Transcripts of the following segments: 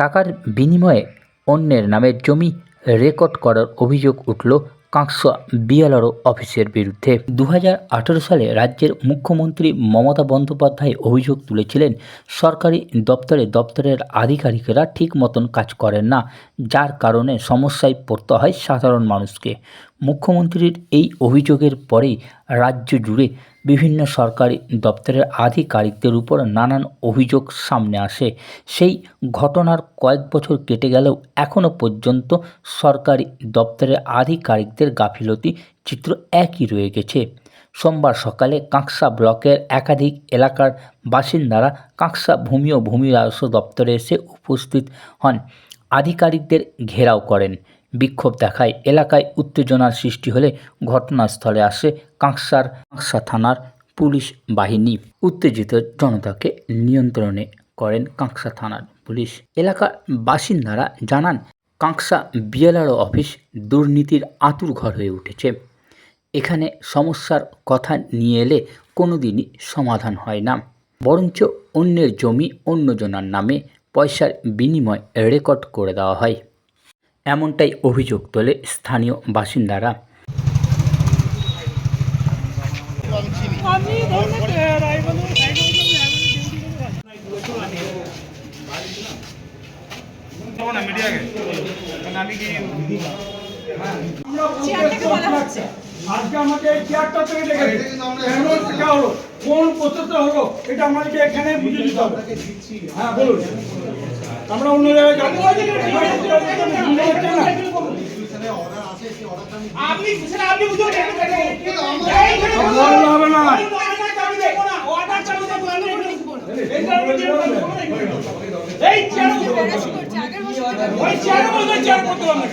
টাকার বিনিময়ে অন্যের নামে জমি রেকর্ড করার অভিযোগ উঠল কাঁকসা বিএলআরও অফিসের বিরুদ্ধে। দু হাজার আঠেরো সালে রাজ্যের মুখ্যমন্ত্রী মমতা বন্দ্যোপাধ্যায় অভিযোগ তুলেছিলেন, সরকারি দপ্তরে দপ্তরের আধিকারিকেরা ঠিক মতন কাজ করেন না, যার কারণে সমস্যায় পড়তে হয় সাধারণ মানুষকে। মুখ্যমন্ত্রীর এই অভিযোগের পরেই রাজ্য জুড়ে বিভিন্ন সরকারি দপ্তরের আধিকারিকদের উপর নানান অভিযোগ সামনে আসে। সেই ঘটনার কয়েক বছর কেটে গেলেও এখনও পর্যন্ত সরকারি দপ্তরের আধিকারিকদের গাফিলতি চিত্র একই রয়ে গেছে। সোমবার সকালে কাঁকসা ব্লকের একাধিক এলাকার বাসিন্দারা কাঁকসা ভূমি ও ভূমি রাজস্ব দপ্তরে এসে উপস্থিত হন। আধিকারিকদের ঘেরাও করেন। বিক্ষোভ দেখায়। এলাকায় উত্তেজনার সৃষ্টি হলে ঘটনাস্থলে আসে কাঁকসার কাঁকসা থানার পুলিশ বাহিনী। উত্তেজিত জনতাকে নিয়ন্ত্রণে করেন কাঁকসা থানার পুলিশ। এলাকার বাসিন্দারা জানান, কাঁকসা বিএলআরও অফিস দুর্নীতির আঁতুর ঘর হয়ে উঠেছে। এখানে সমস্যার কথা নিয়ে এলে কোনো দিনই সমাধান হয় না। বরঞ্চ অন্যের জমি অন্যজনার নামে পয়সার বিনিময় রেকর্ড করে দেওয়া হয়। এমনটাই অভিযোগ তোলে স্থানীয় বাসিন্দারা। কেন প্রসেসে হলো? এটা আমাদেরকে এখানে বুঝে দিতে হবে। হ্যাঁ বলুন। আমরা অন্য জায়গায় হবে না অর্ডার এই চেয়ার ওই চেয়ার বলতে চেয়ার করতে হবে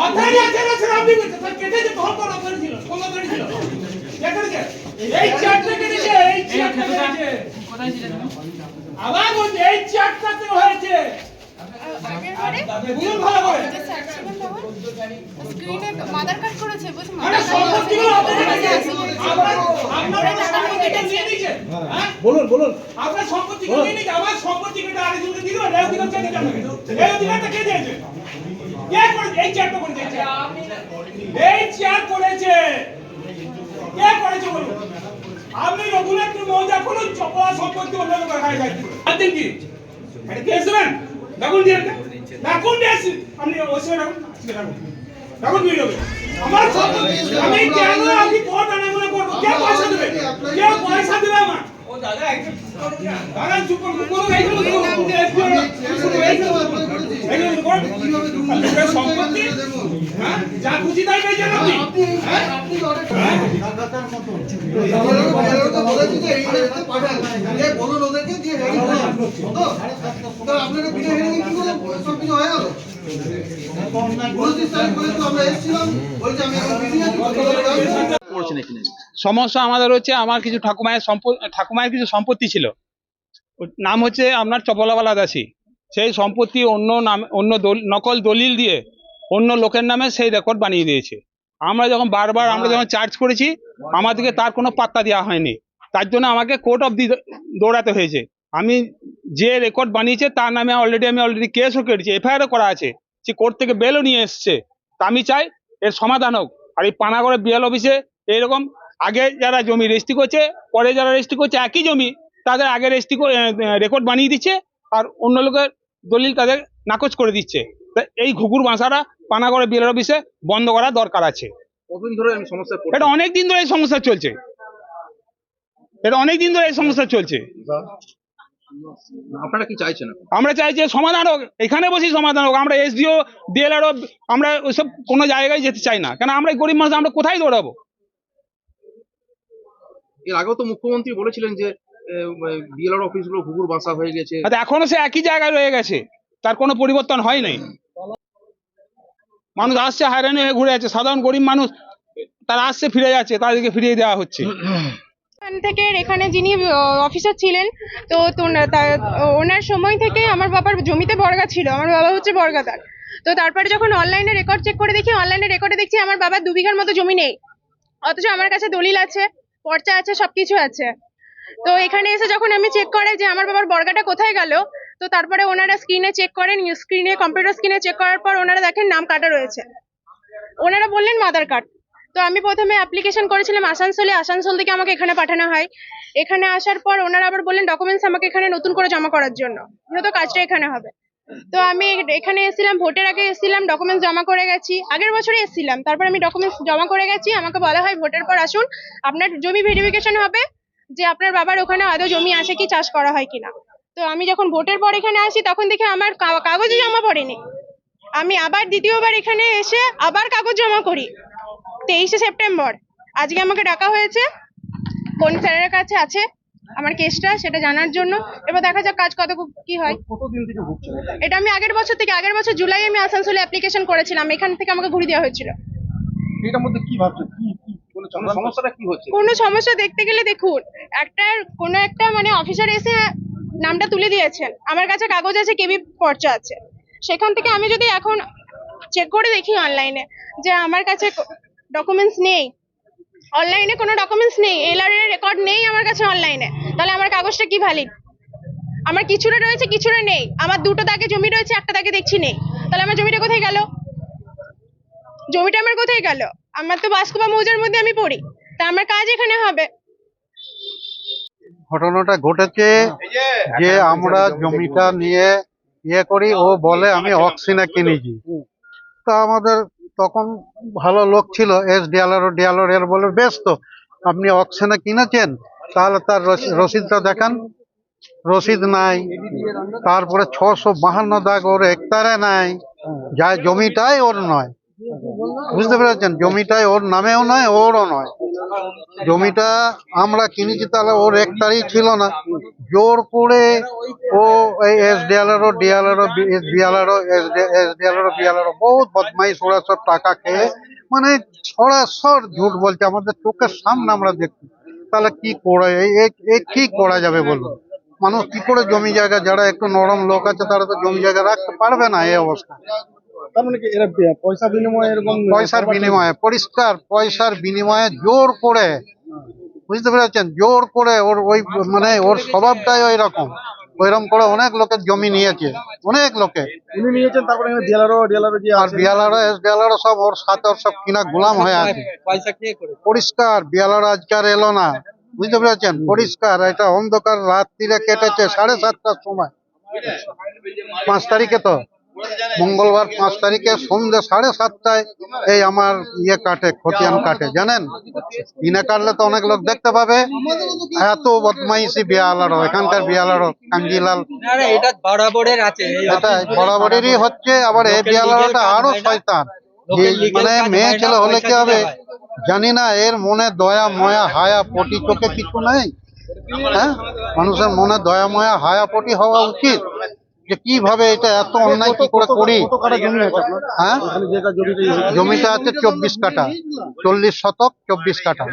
অথারি আছে না স্যার আপনি কেটে যে তখন কোন অথারি ছিল কোন অথারি ছিল কেটেছে এই চেয়ারটা কেটেছে এই চেয়ারটা কেটেছে আবার বলছে এই চেয়ারটাতে হয়েছে। বুঝুন ভালো করে। স্ক্রিনে মাদার কাট করেছে বলছি আরে সম্পত্তিগুলো আপনাদের কাছে। আছে। আপনার আপনারা সম্পত্তিটা নিয়ে নিয়েছেন। হ্যাঁ? বলুন বলুন। আপনার সম্পত্তি আমার সম্পত্তি আরেকজনকে দিল এই এই অধিকারটা কে দিয়েছে? কে করেছে? এই চেয়ারটা করেছে এই চেয়ার। করেছে। কে করেছে বলুন? আপনি রঘুনাথ মৌজা কোনো চপলা সম্পত্তি দিয়ে রাখুন দিয়ে আপনি ওসে রাখুন আজকে রাখুন রাখুন দিয়ে দেবেন আমার সম্পত্তি আমি কেন আমি কোর্ট আনে মনে করব? কে পয়সা দেবে? কে পয়সা দেবে আমার? ও দাদা একটু দাদা চুপ করুন কোনো এইগুলো এইগুলো সম্পত্তি হ্যাঁ যা খুশি তাই পেয়েছেন আপনি হ্যাঁ বলুন ওদেরকে দিয়ে আপনারা বিনা হেডিং কি করে সব কিছু হয়ে? গেল আমি এখন। সমস্যা আমাদের হচ্ছে আমার কিছু ঠাকুমায়ের সম্পত্তি ঠাকুমায়ের কিছু সম্পত্তি ছিল। নাম হচ্ছে আপনার চপলাওয়ালা দাসী। সেই সম্পত্তি অন্য নাম, অন্য নকল দলিল দিয়ে অন্য লোকের নামে সেই রেকর্ড বানিয়ে দিয়েছে। আমরা যখন বারবার, আমরা যখন চার্জ করেছি আমাদেরকে তার কোনো পাত্তা দেওয়া হয়নি। তার জন্য আমাকে কোর্ট অফ দি, দৌড়াতে হয়েছে। আমি যে রেকর্ড বানিয়েছে, তার নামে অলরেডি আমি অলরেডি কেসও কেটেছি এফআইআরও করা আছে। সে কোর্ট থেকে বেলও নিয়ে এসছে। তা আমি চাই এর সমাধান হোক। আর এই পানাগড়ের বিএল অফিসে এইরকম আগে যারা জমি রেজিস্ট্রি করছে পরে যারা রেজিস্ট্রি করছে একই জমি তাদের আগে রেজিস্ট্রি রেকর্ড বানিয়ে দিচ্ছে আর অন্য লোকের দলিল তাদের নাকচ করে দিচ্ছে। তা এই ঘুঘুর বাসাটা পানাগড়ে বিএল অফিসে বন্ধ করা দরকার আছে। এটা অনেক দিন ধরে এই সমস্যা চলছে। এটা অনেক দিন ধরে এই সমস্যা চলছে। আপনারা কি চাইছেন আমরা চাইছি সমাধান হোক এখানে বসে সমাধান হোক আমরা এসডিও ডিএলআরও আমরা ওইসব কোনো জায়গায় যেতে চাই না। কেন আমরা এই গরিব মানুষ আমরা কোথায় দৌড়াবো? এর আগেও তো মুখ্যমন্ত্রী বলেছিলেন যে বিএলআর অফিসগুলো ঘুঘুর বাসা হয়ে গেছে। এখনও সে একই জায়গায় রয়ে গেছে। তার কোনো পরিবর্তন হয় নাই। মানুষ আসছে হয়রানি হয়ে ঘুরে যাচ্ছে। সাধারণ গরিব মানুষ তারা আসছে ফিরে যাচ্ছে তাদেরকে ফিরিয়ে দেওয়া হচ্ছে। ওখান থেকে এখানে যিনি অফিসার ছিলেন তো তো- তা- ওনার সময় থেকে আমার বাবার জমিতে বর্গা ছিল। আমার বাবা হচ্ছে বর্গাদার। তো তারপরে যখন অনলাইনে রেকর্ড চেক করে দেখি অনলাইনে রেকর্ডে দেখছি আমার বাবার দু বিঘার মতো জমি নেই। অথচ আমার কাছে দলিল আছে। পর্চা আছে, সবকিছু আছে। তো এখানে এসে যখন আমি চেক করে যে আমার বাবার বর্গাটা কোথায় গেল, তো তারপরে ওনারা স্ক্রিনে চেক করেন স্ক্রিনে কম্পিউটার স্ক্রিনে চেক করার পর ওনারা দেখেন নাম কাটা রয়েছে। ওনারা বললেন মাদার কার্ড তো আমি প্রথমে অ্যাপ্লিকেশন করেছিলাম আসানসোলে, আসানসোল থেকে আমাকে এখানে পাঠানো হয়। এখানে আসার পর ওনারা আবার বললেন ডকুমেন্টস আমাকে এখানে নতুন করে জমা করার জন্য। যেহেতু কাজটা এখানে হবে। তো আমি এখানে এসেছিলাম, ভোটের আগে এসেছিলাম ডকুমেন্টস জমা করে গেছি। আগের বছরে এসেছিলাম, তারপর আমি ডকুমেন্টস জমা করে গেছি। আমাকে বলা হয় ভোটের পর আসুন, আপনার জমি ভেরিফিকেশন হবে যে আপনার বাবার ওখানে আদৌ জমি আছে কি, চাষ করা হয় কিনা। তো আমি যখন ভোটের পর এখানে আসি, তখন দেখি আমার কা- কাগজই জমা পড়েনি। আমি আবার দ্বিতীয়বার এখানে এসে আবার কাগজ জমা করি। তেইশে সেপ্টেম্বর, আজকে আমাকে ডাকা হয়েছে। কোন স্যারের কাছে আছে? আমার কেসটা সেটা জানার জন্য। এবার দেখা যাক কাজ কত কি হয়। এটা আমি আগের বছর থেকে আগের বছর জুলাই আমি আসানসোলে অ্যাপ্লিকেশন করেছিলাম। এখান থেকে আমাকে ঘুরিয়ে দেওয়া হয়েছিল। এটার মধ্যে কি ভাবছেন? কি কি সমস্যাটা কি হচ্ছে? কোনো সমস্যা দেখতে গেলে দেখুন একটা কোনো একটা মানে অফিসার এসে নামটা তুলে দিয়েছেন। আমার কাছে কাগজ আছে কেবি পর্চা আছে। সেখান থেকে আমি যদি এখন চেক করে দেখি অনলাইনে যে আমার কাছে ডকুমেন্টস নেই অনলাইনে কোনো ডকুমেন্টস নেই এলআর এর রেকর্ড নেই আমার কাছে অনলাইনে তাহলে আমার কাগজটা কি ভ্যালিড আমার কিছুটা রয়েছে, কিছুটা নেই। আমার দুটো দাগে জমি রয়েছে, একটা দাগে দেখছি নেই। তাহলে আমার জমিটা কোথায় গেল? জমিটা আমার কোথায় গেল? আমার তো বাসকোপা মৌজার মধ্যে আমি পড়ি। তা আমার কাজ এখানে হবে। ঘটনাটা ঘটেছে যে আমরা জমিটা নিয়ে ইয়ে করি, ও বলে আমি অক্সিনে কিনেছি। তা আমাদের তখন ভালো লোক ছিল, এস ডিয়ালার ও ডিয়ালার এর বলে, বেশ তো, আপনি অক্সিনে কিনেছেন, তাহলে তার রসি- রসিদটা দেখান। রসিদ নাই, তারপরে ছশো বাহান্ন দাগ ওর একতারে নাই যা জমিটাই ওর নয়। বুঝতে পেরেছেন? জমিটাই ওর নামেও নয়, ওরও নয়। জমিটা আমরা কিনেছি, তাহলে ওর একটারই ছিল না। জোর করে ও এই S DLRO DLRO BLRO S BLRO বহুত বদমাইশ ওরা সব টাকা খেয়ে মানে সরাসর ঝুট বলছে আমাদের চোখের সামনে আমরা দেখছি। তাহলে কি করা কি করা যাবে বলুন? মানুষ কি করে জমি জায়গা যারা একটু নরম লোক আছে তারা তো জমি জায়গা রাখতে পারবে না এই অবস্থা। মানে পয়সার বিনিময়ে পরিষ্কার পয়সার বিনিময়ে জোর করে বুঝতে পেরেছেন? জোর করে ওর ওই মানে ওর স্বভাবটাই ওই রকম ওইরকম করে অনেক লোকের জমি নিয়েছে। অনেক লোকে। উনি নিয়েছেন তারপরে এখানে ডিলারও ডিলারও যে আর বিয়ালারও এস বিয়ালারও সব ওর সাথে ওর সব কিনা গোলাম হয়ে আছে। পরিষ্কার বিয়ালার আজকার এলো না। বুঝতে পেরেছেন? পরিষ্কার এটা অন্ধকার রাত্রিরে কেটেছে সাড়ে সাতটার সময়। পাঁচ তারিখে তো। মঙ্গলবার পাঁচ তারিখে সন্ধ্যে সাড়ে সাতটায় এই আমার ইয়ে কাটে খতিয়ান কাটে জানেন? দিনে কাটলে তো অনেক লোক দেখতে পাবে। এত বদমাইশি বিয়ালারও এখানকার বিয়ালারও এই এটা বরাবরেরই হচ্ছে আবার এই বিয়ালারটা আরও শয়তান। মানে মেয়ে ছেলে হলে কি হবে? জানি না এর মনে দয়া ময়া হায়া পটি চোখে কিছু নেই? হ্যাঁ? মানুষের মনে দয়া ময়া হায়া পটি হওয়া উচিত। যে কীভাবে এটা এত অন্যায় কি করে করি? কাটা হ্যাঁ? জমিটা আছে চব্বিশ কাটা চল্লিশ শতক, চব্বিশ কাঠা।